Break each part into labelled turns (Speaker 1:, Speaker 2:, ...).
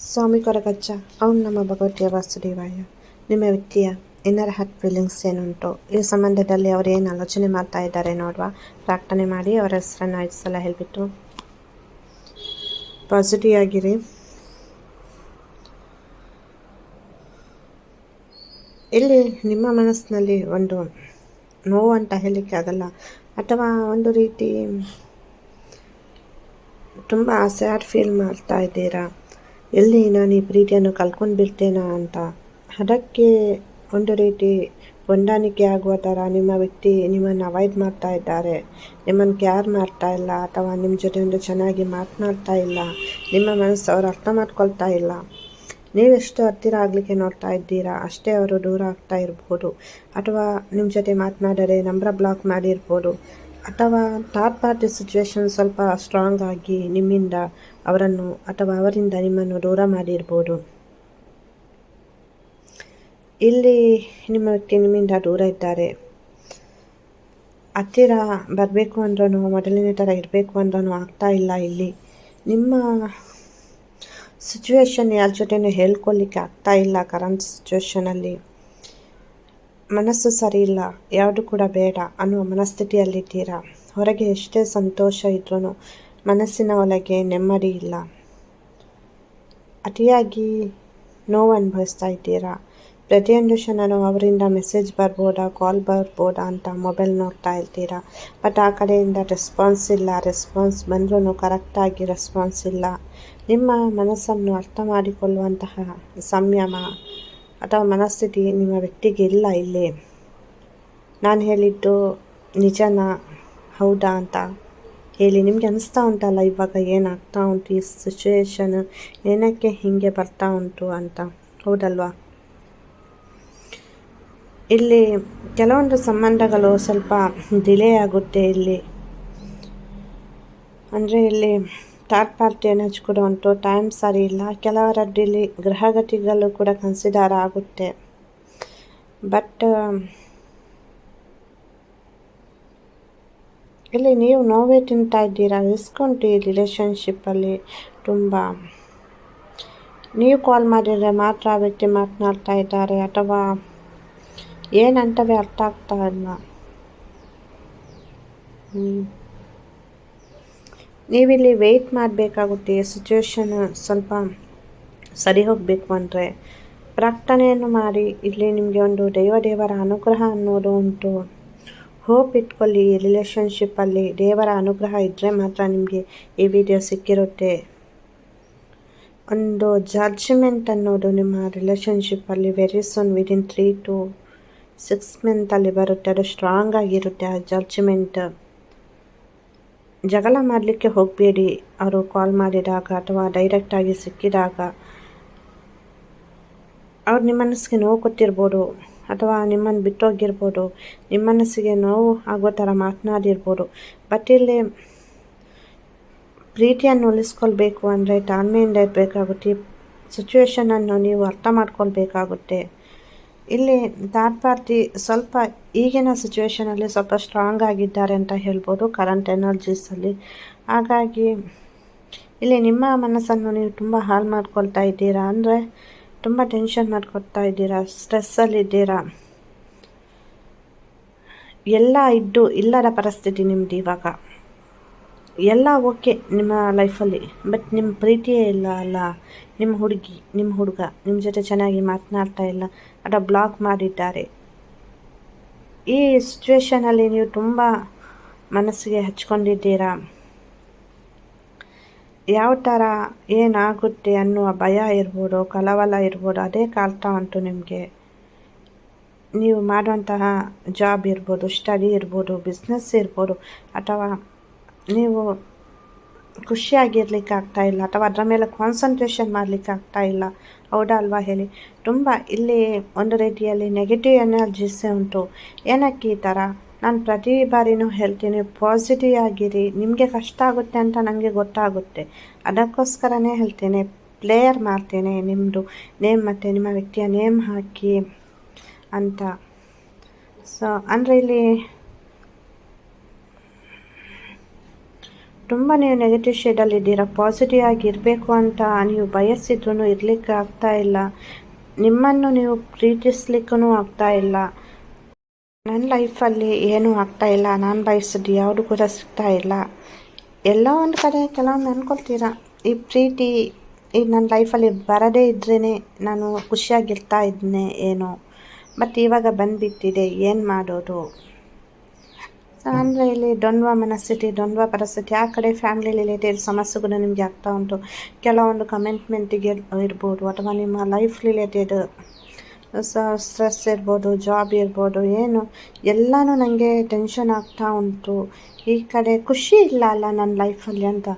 Speaker 1: ಸ್ವಾಮಿ ಕೊರಗಜ್ಜ, ಅವನು ನಮ್ಮ ಭಗವತಿಯ ವಾಸುದೇವಾಯ. ನಿಮ್ಮ ವ್ಯಕ್ತಿಯ ಇನ್ನರ್ ಹಾರ್ಟ್ ಫೀಲಿಂಗ್ಸ್ ಏನುಂಟು? ಈ ಸಂಬಂಧದಲ್ಲಿ ಅವರು ಏನು ಆಲೋಚನೆ ಮಾಡ್ತಾ ಇದ್ದಾರೆ ನೋಡುವ? ಪ್ರಾರ್ಥನೆ ಮಾಡಿ, ಅವರ ಹೆಸರನ್ನು ಐದು ಸಲ ಹೇಳಿಬಿಟ್ಟು. ಪಾಸಿಟಿವ್ ಆಗಿರಿ ಇಲ್ಲಿ ನಿಮ್ಮ ಮನಸ್ಸಿನಲ್ಲಿ ಒಂದು ನೋವು ಅಂತ ಹೇಳಲಿಕ್ಕೆ ಆಗಲ್ಲ. ಅಥವಾ ಒಂದು ರೀತಿ ತುಂಬ ಸ್ಯಾಡ್ ಫೀಲ್ ಮಾಡ್ತಾ ಇದ್ದೀರಾ? ಎಲ್ಲಿ ನಾನು ಈ ಪ್ರೀತಿಯನ್ನು ಕಲ್ಕೊಂಡು ಬಿಡ್ತೇನಾ ಅಂತ. ಅದಕ್ಕೆ ಒಂದು ರೀತಿ ಹೊಂದಾಣಿಕೆ ಆಗುವ ಥರ ನಿಮ್ಮ ವ್ಯಕ್ತಿ ನಿಮ್ಮನ್ನು ಅವಾಯ್ಡ್ ಮಾಡ್ತಾ ಇದ್ದಾರೆ. ನಿಮ್ಮನ್ನು ಕೇರ್ ಮಾಡ್ತಾ ಇಲ್ಲ ಅಥವಾ ನಿಮ್ಮ ಜೊತೆ ಒಂದು ಚೆನ್ನಾಗಿ ಮಾತನಾಡ್ತಾ ಇಲ್ಲ. ನಿಮ್ಮ ಮನಸ್ಸು ಅವರು ಅರ್ಥ ಮಾಡ್ಕೊಳ್ತಾ ಇಲ್ಲ. ನೀವೆಷ್ಟು ಹತ್ತಿರ ಆಗಲಿಕ್ಕೆ ನೋಡ್ತಾ ಇದ್ದೀರಾ? ಅಷ್ಟೇ ಅವರು ದೂರ ಆಗ್ತಾ ಇರ್ಬೋದು. ಅಥವಾ ನಿಮ್ಮ ಜೊತೆ ಮಾತನಾಡದೆ ನಂಬರ್ ಬ್ಲಾಕ್ ಮಾಡಿರ್ಬೋದು. ಅಥವಾ ಥರ್ಡ್ ಪಾರ್ಟಿ ಸಿಚುವೇಶನ್ ಸ್ವಲ್ಪ ಸ್ಟ್ರಾಂಗ್ ಆಗಿ ನಿಮ್ಮಿಂದ ಅವರನ್ನು ಅಥವಾ ಅವರಿಂದ ನಿಮ್ಮನ್ನು ದೂರ ಮಾಡಿರ್ಬೋದು. ಇಲ್ಲಿ ನಿಮ್ಮ ವ್ಯಕ್ತಿ ನಿಮ್ಮಿಂದ ದೂರ ಇದ್ದಾರೆ. ಹತ್ತಿರ ಬರಬೇಕು ಅಂದ್ರೂ ಮೊದಲನೇ ಥರ ಇರಬೇಕು ಅಂದ್ರೂ ಆಗ್ತಾ ಇಲ್ಲ ಇಲ್ಲಿ. ನಿಮ್ಮ ಸಿಚುವೇಶನ್ ಯಾರ ಜೊತೆಯೂ ಹೇಳ್ಕೊಳ್ಳಿಕ್ಕೆ ಆಗ್ತಾ ಇಲ್ಲ ಕರೆಂಟ್ ಸಿಚುವೇಶನಲ್ಲಿ ಮನಸ್ಸು ಸರಿ ಇಲ್ಲ, ಯಾವುದು ಕೂಡ ಬೇಡ ಅನ್ನುವ ಮನಸ್ಥಿತಿಯಲ್ಲಿದ್ದೀರಾ? ಹೊರಗೆ ಎಷ್ಟೇ ಸಂತೋಷ ಇದ್ರೂ ಮನಸ್ಸಿನ ಒಳಗೆ ನೆಮ್ಮದಿ ಇಲ್ಲ. ಅತಿಯಾಗಿ ನೋವು ಅನುಭವಿಸ್ತಾ ಇದ್ದೀರಾ? ಪ್ರತಿಯೊಂದು ಕ್ಷಣನೂ ಅವರಿಂದ ಮೆಸೇಜ್ ಬರ್ಬೋದಾ, ಕಾಲ್ ಬರ್ಬೋದಾ ಅಂತ ಮೊಬೈಲ್ ನೋಡ್ತಾ ಇರ್ತೀರಾ? ಬಟ್ ಆ ಕಡೆಯಿಂದ ರೆಸ್ಪಾನ್ಸ್ ಇಲ್ಲ, ರೆಸ್ಪಾನ್ಸ್ ಬಂದ್ರೂ ಕರೆಕ್ಟಾಗಿ ರೆಸ್ಪಾನ್ಸ್ ಇಲ್ಲ. ನಿಮ್ಮ ಮನಸ್ಸನ್ನು ಅರ್ಥ ಮಾಡಿಕೊಳ್ಳುವಂತಹ ಸಂಯಮ ಅಥವಾ ಮನಸ್ಥಿತಿ ನಿಮ್ಮ ವ್ಯಕ್ತಿಗೆ ಇಲ್ಲ ಇಲ್ಲಿ. ನಾನು ಹೇಳಿದ್ದು ನಿಜನ? ಹೌದಾ ಅಂತ ಹೇಳಿ. ನಿಮಗೆ ಅನಿಸ್ತಾ ಉಂಟಲ್ಲ ಇವಾಗ ಏನಾಗ್ತಾ ಉಂಟು? ಈ ಸಿಚುವೇಶನ್ ಏನಕ್ಕೆ ಹೀಗೆ ಬರ್ತಾ ಉಂಟು ಅಂತ. ಹೌದಲ್ವಾ? ಇಲ್ಲಿ ಕೆಲವೊಂದು ಸಂಬಂಧಗಳು ಸ್ವಲ್ಪ ಡಿಲೇ ಆಗುತ್ತೆ ಇಲ್ಲಿ. ಅಂದರೆ ಇಲ್ಲಿ ಥರ್ಡ್ ಪಾರ್ಟಿ ಎನರ್ಜಿ ಕೂಡ ಉಂಟು ಟೈಮ್ ಸರಿ ಇಲ್ಲ. ಕೆಲವರದ್ದಲ್ಲಿ ಗ್ರಹಗತಿಗಳು ಕೂಡ ಕನ್ಸಿಡರ್ ಆಗುತ್ತೆ. ಬಟ್ ಇಲ್ಲಿ ನೀವು ನೋವೇ ತಿಂತಾ ಇದ್ದೀರಾ? ರಿಸ್ಕ್ ಉಂಟು ಈ ರಿಲೇಷನ್ಶಿಪ್ಪಲ್ಲಿ ತುಂಬ. ನೀವು ಕಾಲ್ ಮಾಡಿದರೆ ಮಾತ್ರ ಆ ವ್ಯಕ್ತಿ ಮಾತನಾಡ್ತಾ ಇದ್ದಾರೆ ಅಥವಾ ಏನಂತವೇ ಅರ್ಥ ಆಗ್ತಾ ಇಲ್ಲ. ಹ್ಞೂ ನೀವಿಲ್ಲಿ ವೆಯ್ಟ್ ಮಾಡಬೇಕಾಗುತ್ತೆ ಸಿಚುವೇಶನ್ ಸ್ವಲ್ಪ ಸರಿ ಹೋಗಬೇಕು ಅಂದರೆ. ಪ್ರಾರ್ಥನೆಯನ್ನು ಮಾಡಿ, ಇಲ್ಲಿ ನಿಮಗೆ ಒಂದು ದೈವ, ದೇವರ ಅನುಗ್ರಹ ಅನ್ನೋದು ಉಂಟು. ಹೋಪ್ ಇಟ್ಕೊಳ್ಳಿ ರಿಲೇಷನ್ಶಿಪ್ಪಲ್ಲಿ ದೇವರ ಅನುಗ್ರಹ ಇದ್ದರೆ ಮಾತ್ರ ನಿಮಗೆ ಈ ವಿಡಿಯೋ ಸಿಕ್ಕಿರುತ್ತೆ. ಒಂದು ಜಡ್ಜ್ಮೆಂಟ್ ಅನ್ನೋದು ನಿಮ್ಮ ರಿಲೇಷನ್ಶಿಪ್ಪಲ್ಲಿ very soon within three to six ಮಂತಲ್ಲಿ ಬರುತ್ತೆ, ಅದು ಸ್ಟ್ರಾಂಗ್ ಆಗಿರುತ್ತೆ ಆ ಜಡ್ಜ್ಮೆಂಟ್ ಜಗಳ ಮಾಡಲಿಕ್ಕೆ ಹೋಗಬೇಡಿ. ಅವರು ಕಾಲ್ ಮಾಡಿದಾಗ ಅಥವಾ ಡೈರೆಕ್ಟಾಗಿ ಸಿಕ್ಕಿದಾಗ ಅವ್ರು ನಿಮ್ಮ ಮನಸ್ಸಿಗೆ ನೋವು ಕೊಟ್ಟಿರ್ಬೋದು ಅಥವಾ ನಿಮ್ಮನ್ನು ಬಿಟ್ಟೋಗಿರ್ಬೋದು. ನಿಮ್ಮ ಮನಸ್ಸಿಗೆ ನೋವು ಆಗೋ ಥರ ಮಾತನಾಡಿರ್ಬೋದು. ಬಟ್ ಇಲ್ಲಿ ಪ್ರೀತಿಯನ್ನು ಉಳಿಸ್ಕೊಳ್ಬೇಕು ಅಂದರೆ ತಾಳ್ಮೆಯಿಂದ ಇರಬೇಕಾಗುತ್ತೆ. ಸಿಚುವೇಶನನ್ನು ನೀವು ಅರ್ಥ ಮಾಡ್ಕೊಳ್ಬೇಕಾಗುತ್ತೆ. ಇಲ್ಲಿ ಥರ್ಡ್ ಪಾರ್ಟಿ ಸ್ವಲ್ಪ ಈಗಿನ ಸಿಚುವೇಷನಲ್ಲಿ ಸ್ವಲ್ಪ ಸ್ಟ್ರಾಂಗ್ ಆಗಿದ್ದಾರೆ ಅಂತ ಹೇಳ್ಬೋದು ಕರೆಂಟ್ ಎನರ್ಜೀಸಲ್ಲಿ ಹಾಗಾಗಿ ಇಲ್ಲಿ ನಿಮ್ಮ ಮನಸ್ಸನ್ನು ನೀವು ತುಂಬ ಹಾಳು ಮಾಡ್ಕೊಳ್ತಾ ಇದ್ದೀರಾ ಅಂದರೆ ತುಂಬ ಟೆನ್ಷನ್ ಮಾಡ್ಕೊಳ್ತಾ ಇದ್ದೀರಾ ಸ್ಟ್ರೆಸ್ಸಲ್ಲಿದ್ದೀರಾ ಎಲ್ಲ ಇದ್ದು ಇಲ್ಲದ ಪರಿಸ್ಥಿತಿ ನಿಮ್ಮದು ಇವಾಗ. ಎಲ್ಲ ಓಕೆ ನಿಮ್ಮ ಲೈಫಲ್ಲಿ. ಬಟ್ ನಿಮ್ಮ ಪ್ರೀತಿಯೇ ಇಲ್ಲ ಅಲ್ಲ. ನಿಮ್ಮ ಹುಡುಗಿ, ನಿಮ್ಮ ಹುಡುಗ, ನಿಮ್ಮ ಜೊತೆ ಚೆನ್ನಾಗಿ ಮಾತನಾಡ್ತಾ ಇಲ್ಲ. ಅದ ಬ್ಲಾಕ್ ಮಾಡಿದ್ದಾರೆ. ಈ ಸಿಚುವೇಶನಲ್ಲಿ ನೀವು ತುಂಬ ಮನಸ್ಸಿಗೆ ಹಚ್ಕೊಂಡಿದ್ದೀರಾ? ಯಾವ ಥರ ಏನಾಗುತ್ತೆ ಅನ್ನುವ ಭಯ ಇರ್ಬೋದು, ಕಲವಲ ಇರ್ಬೋದು, ಅದೇ ಕಾಲ್ತಾ ಉಂಟು ನಿಮಗೆ. ನೀವು ಮಾಡುವಂತಹ ಜಾಬ್ ಇರ್ಬೋದು ಸ್ಟಡಿ ಇರ್ಬೋದು ಬಿಸ್ನೆಸ್ ಇರ್ಬೋದು, ಅಥವಾ ನೀವು ಖುಷಿಯಾಗಿರ್ಲಿಕ್ಕೆ ಇಲ್ಲ ಅಥವಾ ಅದರ ಮೇಲೆ ಕಾನ್ಸಂಟ್ರೇಷನ್ ಮಾಡಲಿಕ್ಕೆ ಇಲ್ಲ. ಹೌದಾ ಅಲ್ವಾ ಹೇಳಿ? ತುಂಬ ಇಲ್ಲಿ ಒಂದು ರೀತಿಯಲ್ಲಿ ನೆಗೆಟಿವ್ ಎನರ್ಜೀಸ್ ಉಂಟು. ಏನಕ್ಕೆ ಈ ಥರ ನಾನು ಪ್ರತಿ ಬಾರಿನೂ ಹೇಳ್ತೀನಿ ಪಾಸಿಟಿವ್ ಆಗಿರಿ. ನಿಮಗೆ ಕಷ್ಟ ಆಗುತ್ತೆ ಅಂತ ನನಗೆ ಗೊತ್ತಾಗುತ್ತೆ. ಅದಕ್ಕೋಸ್ಕರನೇ ಹೇಳ್ತೇನೆ ಪ್ಲೇಯರ್ ಮಾಡ್ತೇನೆ ನಿಮ್ಮದು ನೇಮ್ ಮತ್ತು ನಿಮ್ಮ ವ್ಯಕ್ತಿಯ ನೇಮ್ ಹಾಕಿ ಅಂತ. ಸೊ ಅಂದರೆ ಇಲ್ಲಿ ತುಂಬ ನೀವು ನೆಗೆಟಿವ್ ಶೇಡಲ್ಲಿದ್ದೀರಾ ಪಾಸಿಟಿವ್ ಆಗಿ ಇರಬೇಕು ಅಂತ ನೀವು ಬಯಸಿದ್ರೂ ಇರಲಿಕ್ಕೆ ಆಗ್ತಾ ಇಲ್ಲ. ನಿಮ್ಮನ್ನು ನೀವು ಪ್ರೀತಿಸ್ಲಿಕ್ಕೂ ಆಗ್ತಾ ಇಲ್ಲ. ನನ್ನ ಲೈಫಲ್ಲಿ ಏನೂ ಆಗ್ತಾ ಇಲ್ಲ. ನಾನು ಬಯಸಿದ್ದು ಯಾವುದು ಕೂಡ ಸಿಗ್ತಾ ಇಲ್ಲ. ಎಲ್ಲ ಒಂದು ಕಡೆ ಕೆಲವೊಮ್ಮೆ ಅಂದ್ಕೊಳ್ತೀರಾ ಈ ಪ್ರೀತಿ ಈಗ ನನ್ನ ಲೈಫಲ್ಲಿ ಬರದೇ ಇದ್ರೇ ನಾನು ಖುಷಿಯಾಗಿರ್ತಾ ಇದ್ದೇನೆ ಏನೋ. ಮತ್ತು ಇವಾಗ ಬಂದುಬಿಟ್ಟಿದೆ. ಏನು ಮಾಡೋದು? ಸೊ ಅಂದರೆ ಇಲ್ಲಿ ದ್ವಂದ್ವ ಮನಸ್ಥಿತಿ, ದ್ವಂದ್ವ ಪರಿಸ್ಥಿತಿ, ಆ ಕಡೆ ಫ್ಯಾಮಿಲಿ ರಿಲೇಟೆಡ್ ಸಮಸ್ಯೆಗಳು ನಿಮಗೆ ಆಗ್ತಾ ಉಂಟು. ಕೆಲವೊಂದು ಕಮೆಂಟ್ಮೆಂಟಿಗೆ ಇರ್ಬೋದು ಅಥವಾ ನಿಮ್ಮ ಲೈಫ್ ರಿಲೇಟೆಡ್ ಸ್ಟ್ರೆಸ್ ಇರ್ಬೋದು ಜಾಬ್ ಇರ್ಬೋದು, ಏನು, ಎಲ್ಲನೂ ನನಗೆ ಟೆನ್ಷನ್ ಆಗ್ತಾ ಉಂಟು. ಈ ಕಡೆ ಖುಷಿ ಇಲ್ಲ ಅಲ್ಲ ನನ್ನ ಲೈಫಲ್ಲಿ ಅಂತ.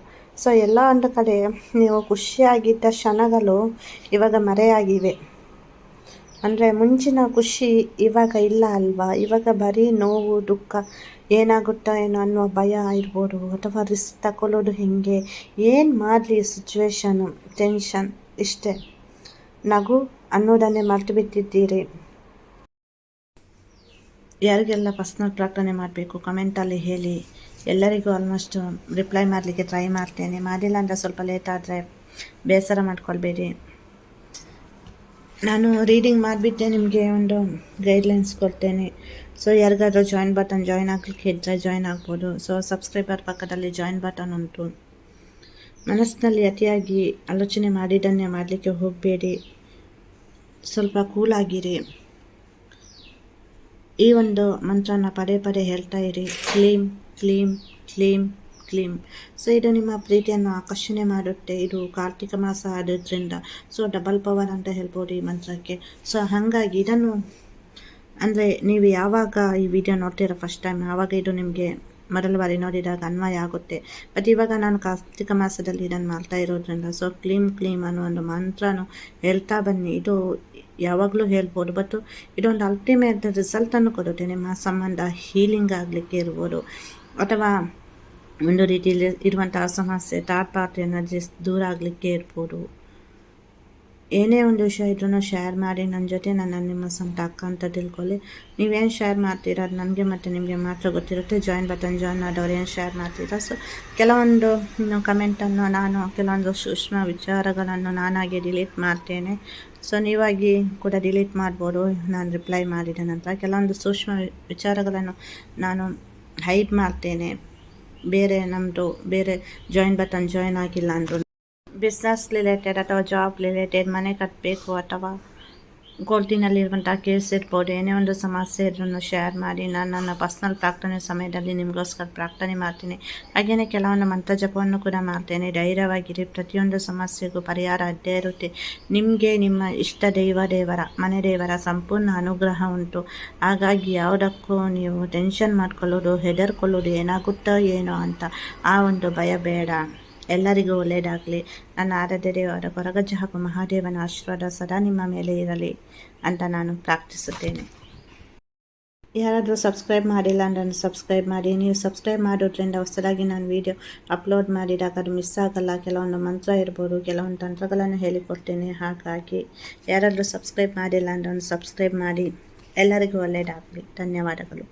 Speaker 1: ಸೊ ಎಲ್ಲ ಒಂದು ಕಡೆ ನೀವು ಖುಷಿಯಾಗಿದ್ದ ಕ್ಷಣಗಳು ಇವಾಗ ಮರೆಯಾಗಿವೆ. ಅಂದರೆ ಮುಂಚಿನ ಖುಷಿ ಇವಾಗ ಇಲ್ಲ ಅಲ್ವಾ? ಇವಾಗ ಬರೀ ನೋವು, ದುಃಖ ಏನಾಗುತ್ತಾ ಏನೋ ಅನ್ನೋ ಭಯ ಇರ್ಬೋದು. ಅಥವಾ ರಿಸ್ಕ್ ತಗೊಳ್ಳೋದು ಹೇಗೆ? ಏನು ಮಾಡಲಿ ಸಿಚುವೇಶನು ಟೆನ್ಷನ್ ಇಷ್ಟೇ. ನಗು ಅನ್ನೋದನ್ನೇ ಮರೆತು ಬಿಟ್ಟಿದ್ದೀರಿ. ಯಾರಿಗೆಲ್ಲ ಪರ್ಸ್ನಲ್ ಪ್ರಾರ್ಥನೆ ಮಾಡಬೇಕು? ಕಮೆಂಟಲ್ಲಿ ಹೇಳಿ. ಎಲ್ಲರಿಗೂ ಆಲ್ಮೋಸ್ಟ್ ರಿಪ್ಲೈ ಮಾಡಲಿಕ್ಕೆ ಟ್ರೈ ಮಾಡ್ತೇನೆ. ಮಾಡಿಲ್ಲ ಅಂದರೆ ಸ್ವಲ್ಪ ಲೇಟ್ ಆದರೆ ಬೇಸರ ಮಾಡ್ಕೊಳ್ಬೇಡಿ. ನಾನು ರೀಡಿಂಗ್ ಮಾಡಿಬಿಟ್ಟೆ, ನಿಮಗೆ ಒಂದು ಗೈಡ್ಲೈನ್ಸ್ ಕೊಡ್ತೇನೆ. ಸೊ ಯಾರಿಗಾದರೂ ಜಾಯಿನ್ ಬಟನ್ ಜಾಯಿನ್ ಆಗಲಿಕ್ಕೆ ಇದ್ದರೆ ಜಾಯಿನ್ ಆಗ್ಬೋದು. ಸೊ ಸಬ್ಸ್ಕ್ರೈಬರ್ ಪಕ್ಕದಲ್ಲಿ ಜಾಯಿನ್ ಬಟನ್ ಉಂಟು. ಮನಸ್ಸಿನಲ್ಲಿ ಅತಿಯಾಗಿ ಆಲೋಚನೆ ಮಾಡಿದ್ದನ್ನೇ ಮಾಡಲಿಕ್ಕೆ ಹೋಗಬೇಡಿ. ಸ್ವಲ್ಪ ಕೂಲಾಗಿರಿ ಈ ಒಂದು ಮಂತ್ರನ ಪದೇ ಪದೇ ಹೇಳ್ತಾ ಇರಿ. ಕ್ಲೀಮ್ ಕ್ಲೀಮ್ ಕ್ಲೀಮ್ ಕ್ಲೀಮ್ ಸೊ ಇದು ನಿಮ್ಮ ಪ್ರೀತಿಯನ್ನು ಆಕರ್ಷಣೆ ಮಾಡುತ್ತೆ. ಇದು ಕಾರ್ತಿಕ ಮಾಸ ಆದ್ರಿಂದ ಸೊ ಡಬಲ್ ಪವರ್ ಅಂತ ಹೇಳ್ಬೋದು ಈ ಮಂತ್ರಕ್ಕೆ. ಸೊ ಹಾಗಾಗಿ ಇದನ್ನು ಅಂದರೆ ನೀವು ಯಾವಾಗ ಈ ವಿಡಿಯೋ ನೋಡ್ತೀರೋ ಫಸ್ಟ್ ಟೈಮ್ ಆವಾಗ ಇದು ನಿಮಗೆ ಮೊದಲ ಬಾರಿ ನೋಡಿದಾಗ ಅನ್ವಯ ಆಗುತ್ತೆ. ಬಟ್ ಇವಾಗ ನಾನು ಕಾರ್ತಿಕ ಮಾಸದಲ್ಲಿ ಇದನ್ನು ಮಾಡ್ತಾ ಇರೋದ್ರಿಂದ ಸೊ ಕ್ಲೀಮ್ ಕ್ಲೀಮ್ ಅನ್ನೋ ಒಂದು ಮಂತ್ರನು ಹೇಳ್ತಾ ಬನ್ನಿ. ಇದು ಯಾವಾಗಲೂ ಹೇಳ್ಬೋದು ಬಟ್ ಇದೊಂದು ಅಲ್ಟಿಮೇಟ್ ರಿಸಲ್ಟನ್ನು ಕೊಡುತ್ತೆ. ನಿಮ್ಮ ಸಂಬಂಧ ಹೀಲಿಂಗ್ ಆಗಲಿಕ್ಕೆ ಇರ್ಬೋದು. ಅಥವಾ ಒಂದು ರೀತಿಯಲ್ಲಿ ಇರುವಂತಹ ಸಮಸ್ಯೆ ತಾಟ್ ಪಾರ್ಟಿ ಎನರ್ಜೀಸ್ ದೂರ ಆಗಲಿಕ್ಕೆ ಇರ್ಬೋದು. ಏನೇ ಒಂದು ವಿಷಯ ಇದ್ರೂ ಶೇರ್ ಮಾಡಿ ನನ್ನ ಜೊತೆ ನನ್ನ ನಿಮ್ಮ ಸ್ವಂತ ಅಕ್ಕ ಅಂತ ತಿಳ್ಕೊಳ್ಳಿ. ನೀವೇನು ಶೇರ್ ಮಾಡ್ತೀರ? ಅದು ನನಗೆ ಮತ್ತು ನಿಮಗೆ ಮಾತ್ರ ಗೊತ್ತಿರುತ್ತೆ. ಜಾಯಿನ್ ಬಟನ್ ಜಾಯಿನ್ ಆದವ್ರು ಏನು ಶೇರ್ ಮಾಡ್ತೀರಾ? ಸೊ ಕೆಲವೊಂದು ಕಮೆಂಟನ್ನು ನಾನು, ಕೆಲವೊಂದು ಸೂಕ್ಷ್ಮ ವಿಚಾರಗಳನ್ನು ನಾನಾಗಿ ಡಿಲೀಟ್ ಮಾಡ್ತೇನೆ. ಸೊ ನೀವಾಗಿ ಕೂಡ ಡಿಲೀಟ್ ಮಾಡ್ಬೋದು. ನಾನು ರಿಪ್ಲೈ ಮಾಡಿದ ನಂತರ ಕೆಲವೊಂದು ಸೂಕ್ಷ್ಮ ವಿಚಾರಗಳನ್ನು ನಾನು ಹೈಡ್ ಮಾಡ್ತೇನೆ. ಬೇರೆ ನಮ್ಮದು ಬೇರೆ ಜಾಯಿನ್ ಬಟನ್ ಜಾಯಿನ್ ಆಗಿಲ್ಲ ಅಂದರು ಬಿಸ್ನೆಸ್ ರಿಲೇಟೆಡ್ ಅಥವಾ ಜಾಬ್ ರಿಲೇಟೆಡ್ ಮನೆ ಕಟ್ಟಬೇಕು ಅಥವಾ ಗೋಲ್ಡಿನಲ್ಲಿರುವಂಥ ಕೇಸ್ ಇರ್ಬೋದು, ಏನೇ ಒಂದು ಸಮಸ್ಯೆ ಇದ್ರೂ ಶೇರ್ ಮಾಡಿ, ನಾನು ನನ್ನ ಪರ್ಸ್ನಲ್ ಪ್ರಾರ್ಥನೆ ಸಮಯದಲ್ಲಿ ನಿಮಗೋಸ್ಕರ ಪ್ರಾರ್ಥನೆ ಮಾಡ್ತೀನಿ. ಹಾಗೆಯೇ ಕೆಲವೊಂದು ಮಂತ್ರ ಜಪವನ್ನು ಕೂಡ ಮಾಡ್ತೇನೆ. ಧೈರ್ಯವಾಗಿರಿ, ಪ್ರತಿಯೊಂದು ಸಮಸ್ಯೆಗೂ ಪರಿಹಾರ ಅಡ್ಡೇ ಇರುತ್ತೆ. ನಿಮಗೆ ನಿಮ್ಮ ಇಷ್ಟ ದೈವ ದೇವರ, ಮನೆ ದೇವರ ಸಂಪೂರ್ಣ ಅನುಗ್ರಹ ಉಂಟು. ಹಾಗಾಗಿ ಯಾವುದಕ್ಕೂ ನೀವು ಟೆನ್ಷನ್ ಮಾಡ್ಕೊಳ್ಳೋದು, ಹೆದರ್ಕೊಳ್ಳೋದು ಏನಾಗುತ್ತೋ ಏನೋ ಅಂತ ಆ ಒಂದು ಭಯ ಬೇಡ. ಎಲ್ಲರಿಗೂ ಒಳ್ಳೆಯದಾಗಲಿ ನನ್ನ ಆರಾಧ್ಯ ದೇವರ ಕೊರಗಜ್ಜ ಹಾಗೂ ಮಹಾದೇವನ ಆಶೀರ್ವಾದ ಸದಾ ನಿಮ್ಮ ಮೇಲೆ ಇರಲಿ ಅಂತ ನಾನು ಪ್ರಾರ್ಥಿಸುತ್ತೇನೆ. ಯಾರಾದರೂ ಸಬ್ಸ್ಕ್ರೈಬ್ ಮಾಡಿಲ್ಲ ಅಂದರೆ ಸಬ್ಸ್ಕ್ರೈಬ್ ಮಾಡಿ. ನೀವು ಸಬ್ಸ್ಕ್ರೈಬ್ ಮಾಡೋದ್ರಿಂದ ಹೊಸದಾಗಿ ನಾನು ವೀಡಿಯೋ ಅಪ್ಲೋಡ್ ಮಾಡಿದಾಗ ಅದು ಮಿಸ್ ಆಗಲ್ಲ. ಕೆಲವೊಂದು ಮಂತ್ರ ಇರ್ಬೋದು, ಕೆಲವೊಂದು ತಂತ್ರಗಳನ್ನು ಹೇಳಿಕೊಡ್ತೇನೆ. ಹಾಗಾಗಿ ಯಾರಾದರೂ ಸಬ್ಸ್ಕ್ರೈಬ್ ಮಾಡಿಲ್ಲ ಅಂದರೆ ಸಬ್ಸ್ಕ್ರೈಬ್ ಮಾಡಿ. ಎಲ್ಲರಿಗೂ ಒಳ್ಳೆಯದಾಗಲಿ ಧನ್ಯವಾದಗಳು.